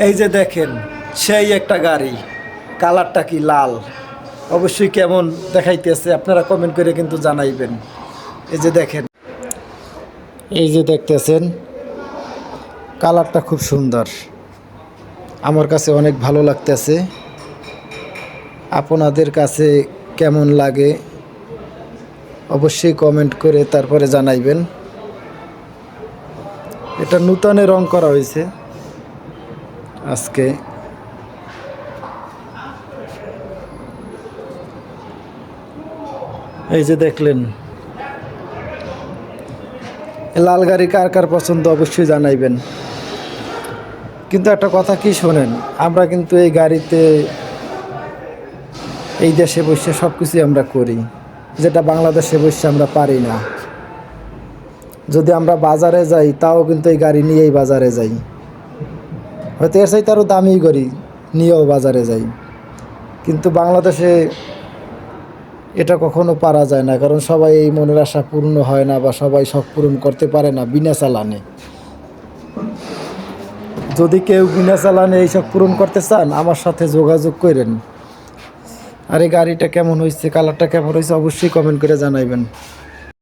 এই যে দেখেন, সেই একটা গাড়ি, কালারটা কি লাল? অবশ্যই কেমন দেখাইতেছে, আপনারা কমেন্ট করে কিন্তু জানাইবেন। এই যে দেখেন, এই যে দেখতেছেন, কালারটা খুব সুন্দর। আমার কাছে অনেক ভালো লাগতেছে। আপনাদের কাছে কেমন লাগে, অবশ্যই কমেন্ট করে তারপরে জানাইবেন। এটা নূতনে রং করা হয়েছে। আজকে এই যে দেখলেন, লাল গাড়ি কার কার পছন্দ অবশ্যই জানাইবেন। কিন্তু একটা কথা কি শোনেন, আমরা কিন্তু এই গাড়িতে, এই দেশে বসে সব কিছুই আমরা করি, যেটা বাংলাদেশে বসে আমরা পারি না। যদি আমরা বাজারে যাই, তাও কিন্তু এই গাড়ি নিয়েই বাজারে যাই। হয়তো এর চাইতে আরও দামি করি, নিয়েও বাজারে যাই। কিন্তু বাংলাদেশে এটা কখনো পারা যায় না, কারণ সবাই এই মনের আশা পূর্ণ হয় না বা সবাই শখ পূরণ করতে পারে না বিনা চালানে। যদি কেউ বিনা চালানে এইসব পূরণ করতে চান, আমার সাথে যোগাযোগ করেন। আর এই গাড়িটা কেমন হয়েছে কালারটা কেমন হয়েছে অবশ্যই কমেন্ট করে জানাইবেন।